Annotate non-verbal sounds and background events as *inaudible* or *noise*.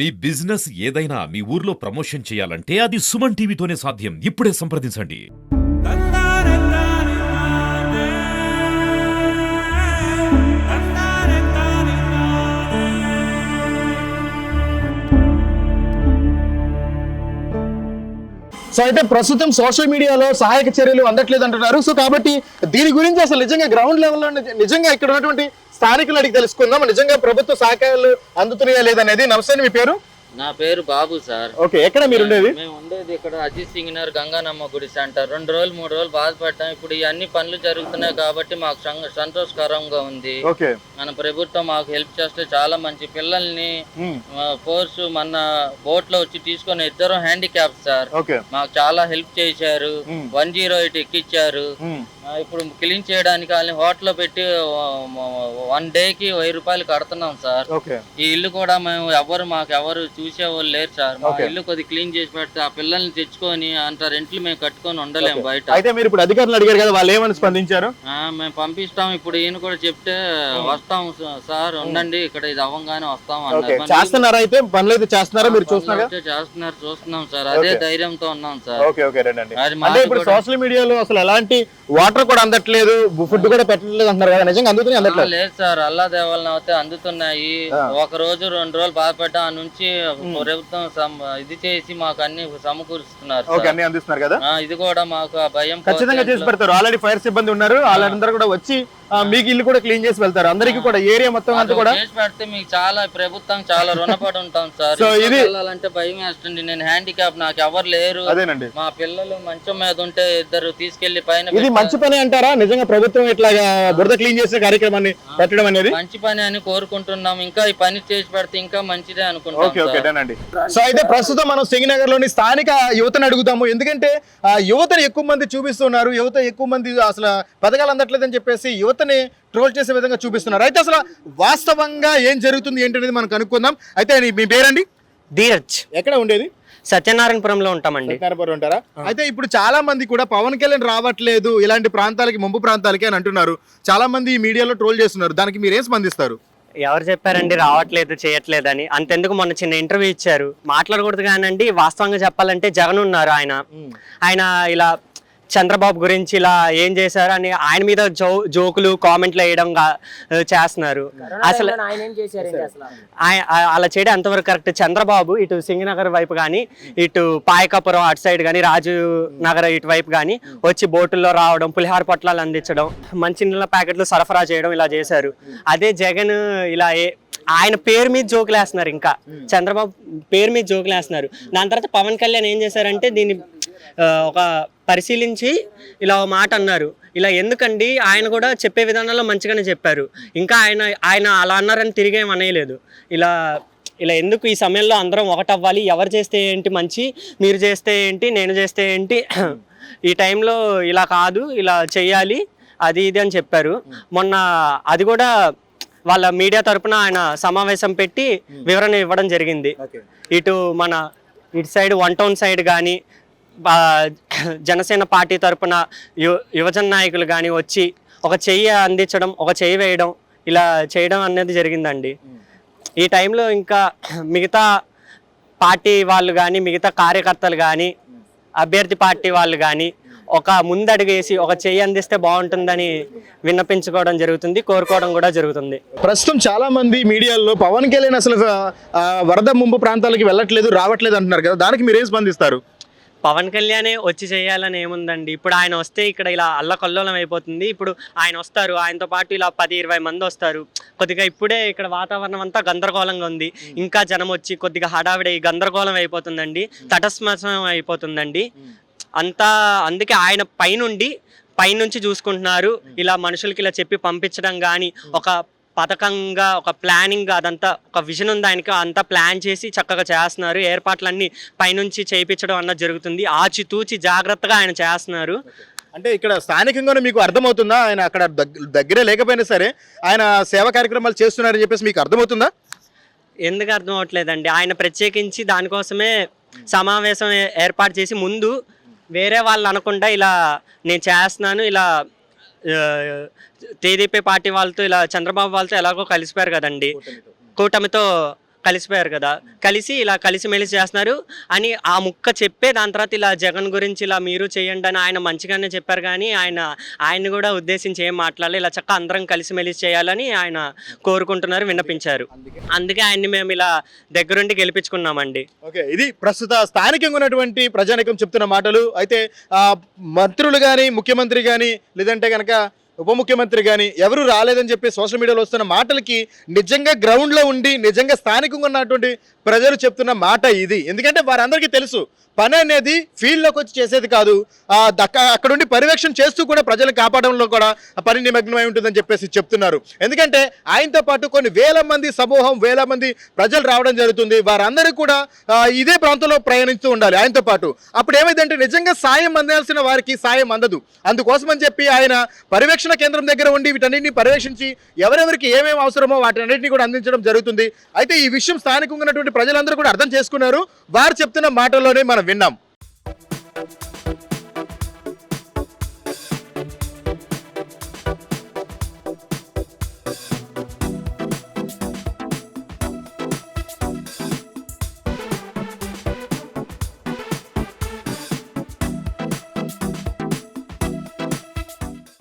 మీ business ఏదైనా మీ ఊర్లో promotion చేయాలంటే అది సుమన్ టీవీతోనే సాధ్యం. ఇప్పుడే సంప్రదించండి. సో అయితే ప్రస్తుతం సోషల్ మీడియాలో సహాయక చర్యలు అందట్లేదు అంటున్నారు సో కాబట్టి దీని గురించి అసలు నిజంగా గ్రౌండ్ లెవెల్లో నిజంగా ఇక్కడ ఉన్నటువంటి స్థానికులు అడిగి తెలుసుకుందాం. నిజంగా ప్రభుత్వ సహాయకాలు అందుతున్నాయా లేదనేది నమస్తే మీ పేరు? నా పేరు బాబు సార్. ఓకే ఎక్కడ మీరు ఉండేది? మేము ఉండేది ఇక్కడ అజిత్ సింగ్ నగర్ గంగానమ్మ గుడి సెంటర్. రెండు రోజులు మూడు రోజులు బాధపడ్డాం. ఇప్పుడు ఈ అన్ని పనులు జరుగుతున్నాయి కాబట్టి మాకు సంతోషకరంగా ఉంది. మన ప్రభుత్వం మాకు హెల్ప్ చేస్తే చాలా మంచి పిల్లల్ని ఫోర్స్ మన బోట్లో వచ్చి తీసుకొని ఇద్దరు హ్యాండిక్యాప్ సార్. మాకు చాలా హెల్ప్ చేశారు. వన్ జీరో ఎయిట్ ఎక్కిచ్చారు. ఇప్పుడు క్లీన్ చేయడానికి వాళ్ళని హోటల్లో పెట్టి వన్కి వెయ్యి రూపాయలు కడుతున్నాం సార్. ఈ ఇల్లు కూడా మేము ఎవరు మాకు ఎవరు చూసేవాళ్ళు లేరు సార్. మా. ఇల్లు కొద్ది క్లీన్ చేసి పెడితే ఆ పిల్లల్ని తెచ్చుకొని అంత రెంట్లు మేము కట్టుకొని ఉండలేము బయట. అయితే మీరు ఇప్పుడు అధికారులు అడిగారు కదా వాళ్ళు ఏమని స్పందించారు? మేము పంపిస్తాం. ఇప్పుడు ఈయన కూడా చెప్తే వస్తాం సార్ ఉండండి ఇక్కడ ఇది అవ్వంగానే వస్తాం అన్నారు. చేస్తున్నారా అయితే? పనులు అయితే చేస్తున్నారా మీరు చూస్తున్నారా? చేస్తున్నారు చూస్తున్నాం సార్. అదే. ధైర్యంతో ఉన్నాం సార్. సోషల్ మీడియాలో అసలు ఎలాంటి వాటర్ కూడా అందట్లేదు ఫుడ్ కూడా పెట్టట్లేదు అంటున్నారు కదా నిజంగా అందుతున్నాయి అందట్లేదు. లేదు సార్ అల్లా దేవాలన అయితే అందుతున్నాయి. ఒక రోజు రెండు రోజులు బాధపడ్డా ఆ నుంచి ప్రభుత్వం ఇది చేసి మాకు అన్ని సమకూరుస్తున్నారు ఓకే సార్. అన్ని అందిస్తున్నారు కదా? ఇది కూడా మాకు భయం ఖచ్చితంగా చేసి పెడతారు. ఆల్రెడీ ఫైర్ సిబ్బంది ఉన్నారు. వాళ్ళందరూ కూడా వచ్చి మీకు ఇల్లు కూడా క్లీన్ చేసి వెళ్తారు. అందరికీ కూడా ఏరియా మొత్తం అంతా కూడా? చేసి పెడితే మీకు చాలా ప్రభుత్వం చాలా రుణపడి ఉంటాం సార్. *laughs* సో ఇది- వెళ్ళాలంటే భయం వేస్తుంది. నేను హ్యాండిక్యాప్ నాకు ఎవరు లేరు. అదేనండి. మా పిల్లలు మంచం మీద ఉంటే ఇద్దరు తీసుకెళ్ళి పైన ఇది. మంచి పని అంటారా? నిజంగా ప్రభుత్వం ఇట్లాగా బురద క్లీన్ చేసే కార్యక్రమాన్ని పెట్టడం అనేది? మంచి పని అని కోరుకుంటున్నాం. ఇంకా ఈ పని చేసి పెడితే ఇంకా మంచిదే అనుకుంటాం ఓకే ఓకే సార్. డన్ అండి సో అయితే ప్రస్తుతం మనం సింగనగర్లోని స్థానిక యువతను అడుగుతాము ఎందుకంటే ఆ యువతను ఎక్కువ మంది చూపిస్తున్నారు. యువత ఎక్కువ మంది అసలు పథకాలు అందట్లేదని చెప్పేసి యువతని ట్రోల్ చేసే విధంగా చూపిస్తున్నారు. అయితే అసలు వాస్తవంగా ఏం జరుగుతుంది ఏంటనేది మనం కనుక్కుందాం. అయితే మీ పేరండి? ధీరజ్. ఎక్కడ ఉండేది? సత్యనారాయణపురంలో ఉంటామండి. సత్యనారాయణపురం ఉంటారా? అయితే ఇప్పుడు చాలా మంది కూడా పవన్ కళ్యాణ్ రావట్లేదు ఇలాంటి ప్రాంతాలకి ముంపు ప్రాంతాలకి అని అంటున్నారు. చాలా మంది ఈ మీడియాలో ట్రోల్ చేస్తున్నారు. దానికి మీరు ఏం స్పందిస్తారు? ఎవరు చెప్పారండి? రావట్లేదు చేయట్లేదని. అంతెందుకు మొన్న చిన్న ఇంటర్వ్యూ ఇచ్చారు. మాట్లాడకూడదు కానండి వాస్తవంగా చెప్పాలంటే జగన్ ఉన్నారు ఆయన. ఆయన ఇలా చంద్రబాబు గురించి ఇలా ఏం చేశారు అని ఆయన మీద జో జోకులు కామెంట్లు వేయడం చేస్తున్నారు. అసలు అలా చేయడం ఎంతవరకు కరెక్ట్? చంద్రబాబు ఇటు సింగనగర్ వైపు కానీ ఇటు పాయకాపురం అటు సైడ్ కానీ రాజు నగర్ ఇటు వైపు కానీ వచ్చి బోటుల్లో రావడం పులిహార పొట్లాలు అందించడం మంచినీళ్ళ ప్యాకెట్లు సరఫరా చేయడం ఇలా చేశారు. అదే జగన్ ఇలా ఏ ఆయన పేరు మీద జోకులు వేస్తున్నారు ఇంకా చంద్రబాబు పేరు మీద జోకులు వేస్తున్నారు దాని తర్వాత పవన్ కళ్యాణ్ ఏం చేశారంటే దీన్ని ఒక పరిశీలించి ఇలా ఒక మాట అన్నారు. ఇలా ఎందుకండి? ఆయన కూడా చెప్పే విధానంలో మంచిగానే చెప్పారు. ఇంకా ఆయన ఆయన అలా అన్నారని తిరిగి అనేయలేదు ఇలా ఇలా ఎందుకు ఈ సమయంలో అందరం ఒకటవ్వాలి? ఎవరు చేస్తే ఏంటి మంచి? మీరు చేస్తే ఏంటి? నేను చేస్తే ఏంటి? ఈ టైంలో ఇలా కాదు ఇలా చెయ్యాలి అది ఇది అని చెప్పారు. మొన్న అది కూడా వాళ్ళ మీడియా తరపున ఆయన సమావేశం పెట్టి వివరణ ఇవ్వడం జరిగింది. ఇటు మన ఇటు సైడ్ వన్ టౌన్ సైడ్ కానీ జనసేన పార్టీ తరపున యు యువజన నాయకులు కానీ వచ్చి ఒక చెయ్యి అందించడం ఒక చెయ్యి వేయడం ఇలా చేయడం అనేది జరిగిందండి. ఈ టైంలో ఇంకా మిగతా పార్టీ వాళ్ళు కానీ మిగతా కార్యకర్తలు కానీ అభ్యర్థి పార్టీ వాళ్ళు కానీ ఒక ముందడుగేసి ఒక చెయ్యి అందిస్తే బాగుంటుందని విన్నపించుకోవడం జరుగుతుంది కోరుకోవడం కూడా జరుగుతుంది. ప్రస్తుతం చాలా మంది మీడియాలో పవన్ కళ్యాణ్ అసలు వరద ముంపు ప్రాంతాలకి వెళ్ళట్లేదు రావట్లేదు అంటున్నారు కదా దానికి మీరు ఏం స్పందిస్తారు? పవన్ కళ్యాణే వచ్చి చేయాలని ఏముందండి? ఇప్పుడు ఆయన వస్తే ఇక్కడ ఇలా అల్లకల్లోలం అయిపోతుంది. ఇప్పుడు ఆయన వస్తారు ఆయనతో పాటు ఇలా పది ఇరవై మంది వస్తారు. కొద్దిగా ఇప్పుడే ఇక్కడ వాతావరణం అంతా గందరగోళంగా ఉంది. ఇంకా జనం వచ్చి కొద్దిగా హడావిడి గందరగోళం అయిపోతుందండి. తటస్మసం అయిపోతుందండి. అంతా అందుకే ఆయన పైనుండి పైనుంచి చూసుకుంటున్నారు. ఇలా మనుషులకి ఇలా చెప్పి పంపించడం కానీ ఒక పథకంగా ఒక ప్లానింగ్ అదంతా ఒక విజన్ ఉంది ఆయనకి అంతా ప్లాన్ చేసి చక్కగా చేస్తున్నారు. ఏర్పాట్లన్నీ పైనుంచి చేయించడం అన్నది జరుగుతుంది. ఆచితూచి జాగ్రత్తగా ఆయన చేస్తున్నారు. అంటే ఇక్కడ స్థానికంగానే మీకు అర్థమవుతుందా? ఆయన అక్కడ దగ్గ- దగ్గరే లేకపోయినా సరే ఆయన సేవా కార్యక్రమాలు చేస్తున్నారని చెప్పేసి మీకు అర్థమవుతుందా? ఎందుకు అర్థం అవట్లేదండి ఆయన ప్రత్యేకించి దానికోసమే సమావేశం ఏర్పాటు చేసి ముందు వేరే వాళ్ళు అనకుండా ఇలా నేను చేస్తున్నాను ఇలా టీడీపీ పార్టీ వాళ్ళతో ఇలా చంద్రబాబు వాళ్ళతో ఎలాగో కలిసిపోయారు కదండి. కూటమితో కలిసిపోయారు కదా. కలిసి ఇలా కలిసిమెలిసి చేస్తున్నారు. అని ఆ ముక్క చెప్పే దాని తర్వాత ఇలా జగన్ గురించి ఇలా మీరు చేయండి అని ఆయన మంచిగానే చెప్పారు కానీ ఆయన ఆయన కూడా ఉద్దేశించి ఏం మాట్లాడాలి. ఇలా చక్క అందరం కలిసిమెలిసి చేయాలని ఆయన కోరుకుంటున్నారు విన్నపించారు. అందుకే ఆయన్ని మేము ఇలా దగ్గరుండి గెలిపించుకున్నామండి. ఓకే ఇది ప్రస్తుత స్థానికంగా ఉన్నటువంటి ప్రజానికం చెప్తున్న మాటలు. అయితే ఆ, మంత్రులు కానీ ముఖ్యమంత్రి కానీ లేదంటే కనుక ఉప ముఖ్యమంత్రి కానీ ఎవరు రాలేదని చెప్పి సోషల్ మీడియాలో వస్తున్న మాటలకి నిజంగా గ్రౌండ్లో ఉండి నిజంగా స్థానికంగా ఉన్నటువంటి ప్రజలు చెప్తున్న మాట ఇది. ఎందుకంటే వారందరికీ తెలుసు పని అనేది ఫీల్డ్లోకి వచ్చి చేసేది కాదు. దక్క అక్కడ ఉండి పర్యవేక్షణ చేస్తూ కూడా ప్రజలు కాపాడంలో కూడా పని నిమగ్నమై ఉంటుందని చెప్పేసి చెప్తున్నారు. ఎందుకంటే ఆయనతో పాటు కొన్ని వేల మంది సమూహం వేల మంది ప్రజలు రావడం జరుగుతుంది. వారందరూ కూడా ఇదే ప్రాంతంలో ప్రయాణిస్తూ ఉండాలి ఆయనతో పాటు. అప్పుడు ఏమైందంటే నిజంగా సాయం అందాల్సిన వారికి సాయం అందదు. అందుకోసమని చెప్పి ఆయన పర్యవేక్షణ కేంద్రం దగ్గర ఉండి వీటన్నింటిని పర్యవేక్షించి ఎవరెవరికి ఏమేమి అవసరమో వాటన్నిటిని కూడా అందించడం జరుగుతుంది. అయితే ఈ విషయం స్థానికంగా ఉన్నటువంటి ప్రజలందరూ కూడా అర్థం చేసుకున్నారు. వారు చెప్తున్న మాటల్లోనే మనం విన్నాం.